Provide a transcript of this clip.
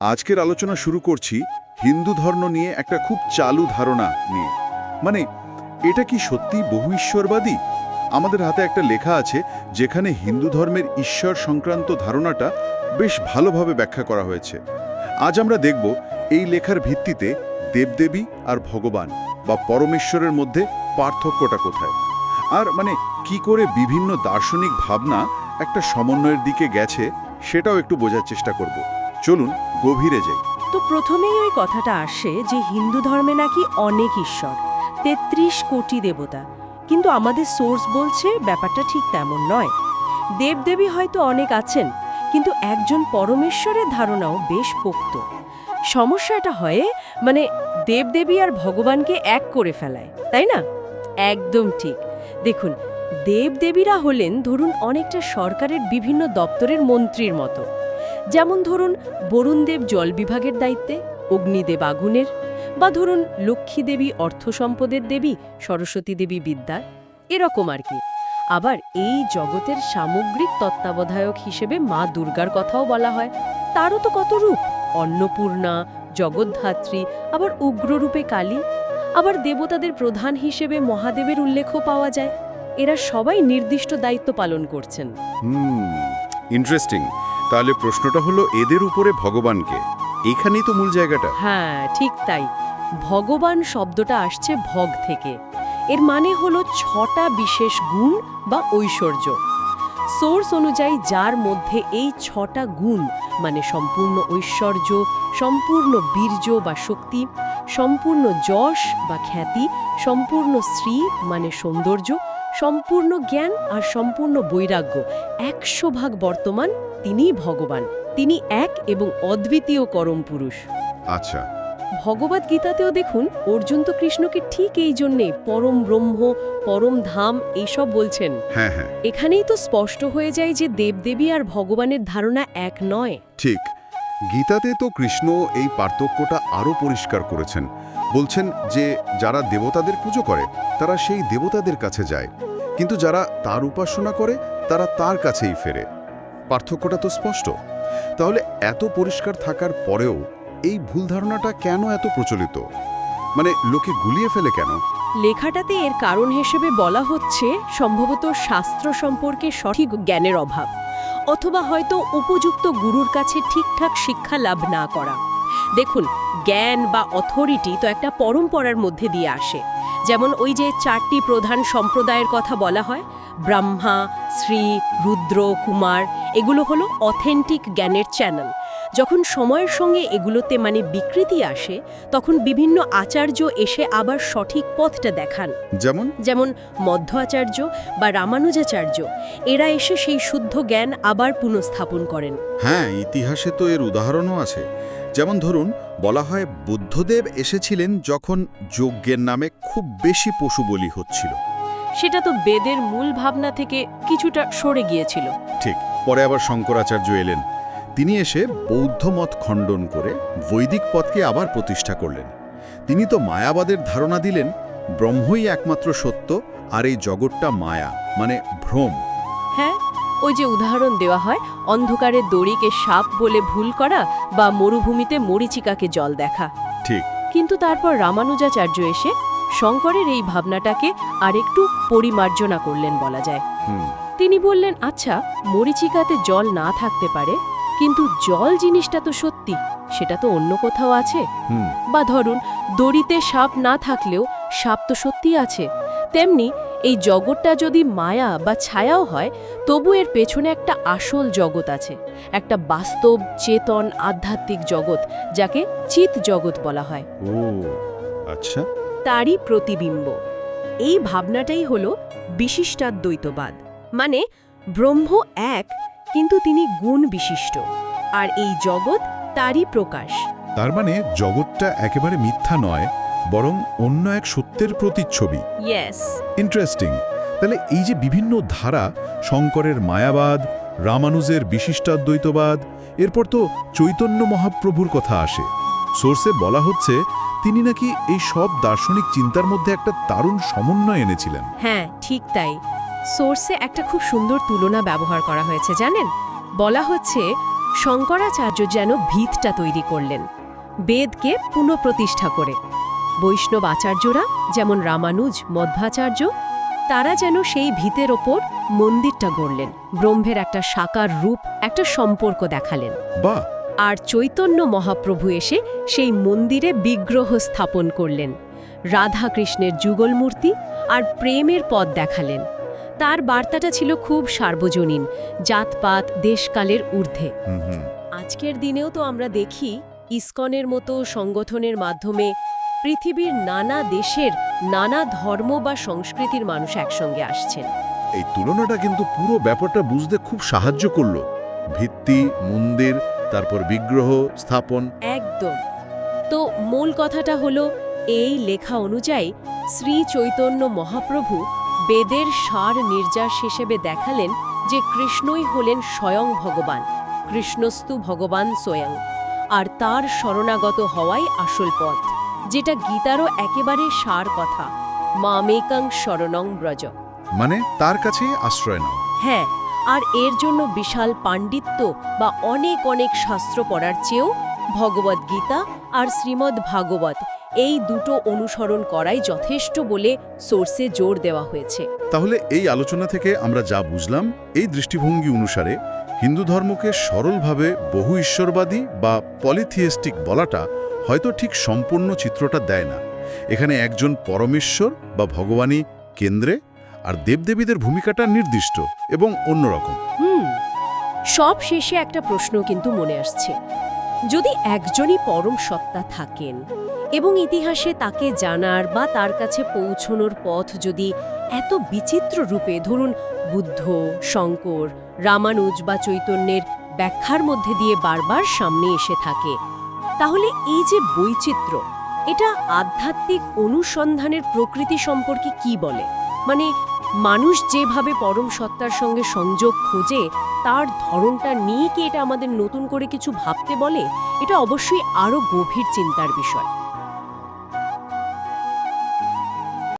আজকের আলোচনা শুরু করছি হিন্দু ধর্ম নিয়ে একটা খুব চালু ধারণা নিয়ে। মানে এটা কি সত্যি বহু ঈশ্বরবাদী? আমাদের হাতে একটা লেখা আছে যেখানে হিন্দু ধর্মের ঈশ্বর সংক্রান্ত ধারণাটা বেশ ভালোভাবে ব্যাখ্যা করা হয়েছে। আজ আমরা দেখব এই লেখার ভিত্তিতে দেবদেবী আর ভগবান বা পরমেশ্বরের মধ্যে পার্থক্যটা কোথায়? আর মানে কি করে বিভিন্ন দার্শনিক ভাবনা একটা সমন্বয়ের দিকে গেছে সেটাও একটু বোঝার চেষ্টা করব। চলুন গভীরে যাই। তো প্রথমেই ওই কথাটা আসে যে হিন্দু ধর্মে নাকি অনেক ঈশ্বর, তেত্রিশ কোটি দেবতা। কিন্তু আমাদের সোর্স বলছে ব্যাপারটা ঠিক তেমন নয়। দেবদেবী হয়তো অনেক আছেন, কিন্তু একজন পরমেশ্বরের ধারণাও বেশ পোক্ত। সমস্যাটা হয় মানে দেবদেবী আর ভগবানকে এক করে ফেলায়, তাই না? একদম ঠিক। দেখুন, দেবদেবীরা হলেন ধরুন অনেকটা সরকারের বিভিন্ন দপ্তরের মন্ত্রীর মতো। যেমন ধরুন বরুণদেব জল বিভাগের দায়িত্বে, অগ্নিদেব আগুনের, বা ধরুন লক্ষ্মী দেবী অর্থ সম্পদের দেবী, সরস্বতী দেবী বিদ্যার, এরকম আর কি। আবার এই জগতের সামগ্রিক তত্ত্বাবধায়ক হিসেবে মা দুর্গার কথাও বলা হয়। তারও তো কত রূপ? অন্নপূর্ণা, জগদ্ধাত্রী, আবার উগ্ররূপে কালী, আবার দেবতাদের প্রধান হিসেবে মহাদেবের উল্লেখও পাওয়া যায়। এরা সবাই নির্দিষ্ট দায়িত্ব পালন করছেন। ইন্টারেস্টিং তাহলে প্রশ্নটা হলো এদের উপরে ভগবানকে। এখানেই তো মূল জায়গাটা। হ্যাঁ ঠিক তাই। ভগবান শব্দটা আসছে ভগ থেকে। এর মানে হলো ছটা বিশেষ গুণ বা ঐশ্বর্য। সোর্স অনুযায়ী যার মধ্যে এই ছটা গুণ মানে সম্পূর্ণ ঐশ্বর্য, সম্পূর্ণ বীর্য বা শক্তি, সম্পূর্ণ যশ বা খ্যাতি, সম্পূর্ণ শ্রী মানে সৌন্দর্য সম্পূর্ণ জ্ঞান আর সম্পূর্ণ বৈরাগ্য একশো ভাগ বর্তমান তিনিই ভগবান। তিনি এক এবং অদ্বিতীয় করম পুরুষ। আচ্ছা। ভগবদ গীতাতেও দেখুন অর্জুন তো কৃষ্ণকে ঠিক এই জন্যে পরম ব্রহ্ম পরম ধাম এইসব বলছেন। হ্যাঁ হ্যাঁ। এখানেই তো স্পষ্ট হয়ে যায় যে দেবদেবী আর ভগবানের ধারণা এক নয়। ঠিক। গীতাতে তো কৃষ্ণ এই পার্থক্যটা আরও পরিষ্কার করেছেন। বলছেন যে, যারা দেবতাদের পুজো করে, তারা সেই দেবতাদের কাছে যায়। কিন্তু যারা তার উপাসনা করে, তারা তার কাছেই ফেরে। পার্থক্যটা তো স্পষ্ট। তাহলে এত পরিষ্কার থাকার পরেও এই ভুল ধারণাটা কেন এত প্রচলিত? মানে লোকে গুলিয়ে ফেলে কেন? লেখাটাতে এর কারণ হিসেবে বলা হচ্ছে, সম্ভবত শাস্ত্র সম্পর্কে সঠিক জ্ঞানের অভাব। অথবা হয়তো উপযুক্ত গুরুর কাছে ঠিকঠাক শিক্ষা লাভ না করা। দেখুন, জ্ঞান বা অথরিটি তো একটা পরম্পরার মধ্যে দিয়ে আসে। যেমন ওই যে চারটি প্রধান সম্প্রদায়ের কথা বলা হয়, ব্রহ্মা, শ্রী, রুদ্র, কুমার, এগুলো হলো অথেন্টিক জ্ঞানের চ্যানেল যখন সময়ের সঙ্গে এগুলোতে মানে বিকৃতি আসে তখন বিভিন্ন আচার্য এসে আবার সঠিক পথটা দেখান। যেমন? যেমন মধ্য আচার্য বা রামানুজাচার্য এরা এসে সেই শুদ্ধ জ্ঞান আবার পুনঃস্থাপন করেন। হ্যাঁ ইতিহাসে তো এর উদাহরণও আছে। যেমন ধরুন বলা হয় বুদ্ধদেব এসেছিলেন যখন যজ্ঞের নামে খুব বেশি পশু বলি হচ্ছিল। সেটা তো বেদের মূল ভাবনা থেকে কিছুটা সরে গিয়েছিল। ঠিক পরে আবার শঙ্করাচার্য এলেন। তিনি এসে বৌদ্ধ মত খণ্ডন করে বৈদিক পথকে আবার প্রতিষ্ঠা করলেন। তিনি তো মায়াবাদের ধারণা দিলেন ব্রহ্মই একমাত্র সত্য আর এই জগৎটা মায়া মানে ভ্রম। হ্যাঁ ওই যে উদাহরণ দেওয়া হয় অন্ধকারের দড়িকে সাপ বলে ভুল করা বা মরুভূমিতে মরিচিকাকে জল দেখা। ঠিক। কিন্তু তারপর রামানুজাচার্য এসে শঙ্করের এই ভাবনাটাকে আরেকটু পরিমার্জনা করলেন বলা যায়। হুম। তিনি বললেন আচ্ছা মরিচিকাতে জল না থাকতে পারে কিন্তু জল জিনিসটা তো সত্যি সেটা তো অন্য কোথাও আছে। বা ধরুন দড়িতে সাপ না থাকলেও সাপ তো সত্যি আছে। তেমনি এই জগৎটা যদি মায়া বা ছায়াও হয় তবু এর পেছনে একটা আসল জগৎ আছে। একটা বাস্তব চেতন আধ্যাত্মিক জগৎ যাকে চিত জগৎ বলা হয়। ও আচ্ছা। তারই প্রতিবিম্ব। এই ভাবনাটাই হল বিশিষ্টাদ্বৈতবাদ। মানে ব্রহ্ম এক কিন্তু তিনি গুণ বিশিষ্ট। আর এই জগৎ তারই প্রকাশ। তার মানে জগৎটা একেবারে মিথ্যা নয় বরং অন্য এক সত্যের প্রতিচ্ছবি। ইন্টারেস্টিং তাহলে এই যে বিভিন্ন ধারা শঙ্করের মায়াবাদ রামানুজের বিশিষ্টাদ্বৈতবাদ এরপর তো চৈতন্য মহাপ্রভুর কথা আসে। সোর্সে বলা হচ্ছে তিনি নাকি এই সব দার্শনিক চিন্তার মধ্যে একটা দারুণ সমন্বয় এনেছিলেন। হ্যাঁ ঠিক তাই। সোর্সে একটা খুব সুন্দর তুলনা ব্যবহার করা হয়েছে জানেন? বলা হচ্ছে শঙ্করাচার্য যেন ভিতটা তৈরি করলেন বেদকে পুনঃপ্রতিষ্ঠা করে। বৈষ্ণব আচার্যরা যেমন রামানুজ মধ্বাচার্য তারা যেন সেই ভিতের ওপর মন্দিরটা গড়লেন ব্রহ্মের একটা সাকার রূপ একটা সম্পর্ক দেখালেন। আর চৈতন্য মহাপ্রভু এসে সেই মন্দিরে বিগ্রহ স্থাপন করলেন রাধাকৃষ্ণের যুগল মূর্তি আর প্রেমের পথ দেখালেন। তার বার্তাটা ছিল খুব সার্বজনীন জাতপাত দেশকালের ঊর্ধ্বে। আজকের দিনেও তো আমরা দেখি ইসকনের মতো সংগঠনের মাধ্যমে পৃথিবীর নানা দেশের নানা ধর্ম বা সংস্কৃতির মানুষ একসঙ্গে আসছেন। এই তুলনাটা কিন্তু পুরো ব্যাপারটা বুঝতে খুব সাহায্য করল। ভিত্তি মন্দির তারপর বিগ্রহ স্থাপন। একদম। তো মূল কথাটা হলো এই লেখা অনুযায়ী শ্রী চৈতন্য মহাপ্রভু বেদের সার নির্যাস হিসেবে দেখালেন যে কৃষ্ণই হলেন স্বয়ং ভগবান কৃষ্ণস্তু ভগবান স্বয়ং আর তার শরণাগত হওয়াই আসল পথ যেটা গীতারও একেবারে সার কথা মামেকাং শরণং ব্রজ। মানে তার কাছে আশ্রয় নাও। হ্যাঁ আর এর জন্য বিশাল পাণ্ডিত্য বা অনেক অনেক শাস্ত্র পড়ার চেয়েও ভগবদ গীতা আর শ্রীমদ্ ভাগবত এই দুটো অনুসরণ করাই যথেষ্ট বলে সোর্সে জোর দেওয়া হয়েছে। তাহলে এই আলোচনা থেকে আমরা যা বুঝলাম এই দৃষ্টিভঙ্গি অনুসারে হিন্দু ধর্মকে সরলভাবে বহু ঈশ্বরবাদী বা পলিথিয়েস্টিক বলাটা হয়তো ঠিক সম্পূর্ণ চিত্রটা দেয় না। এখানে একজন পরমেশ্বর বা ভগবানই কেন্দ্রে আর দেবদেবীদের ভূমিকাটা নির্দিষ্ট এবং অন্যরকম। হুম সব শেষে একটা প্রশ্ন কিন্তু মনে আসছে। যদি একজনই পরম সত্তা থাকেন এবং ইতিহাসে তাকে জানার বা তার কাছে পৌঁছনোর পথ যদি এত বিচিত্র রূপে, ধরুন বুদ্ধ, শঙ্কর, রামানুজ বা চৈতন্যের ব্যাখ্যার মধ্যে দিয়ে বারবার সামনে এসে থাকে, তাহলে এই যে বৈচিত্র্য, এটা আধ্যাত্মিক অনুসন্ধানের প্রকৃতি সম্পর্কে কি বলে? মানে মানুষ যেভাবে পরম সত্তার সঙ্গে সংযোগ খোঁজে, তার ধরনটা নিয়ে কি এটা আমাদের নতুন করে কিছু ভাবতে বলে? এটা অবশ্যই আরও গভীর চিন্তার বিষয়।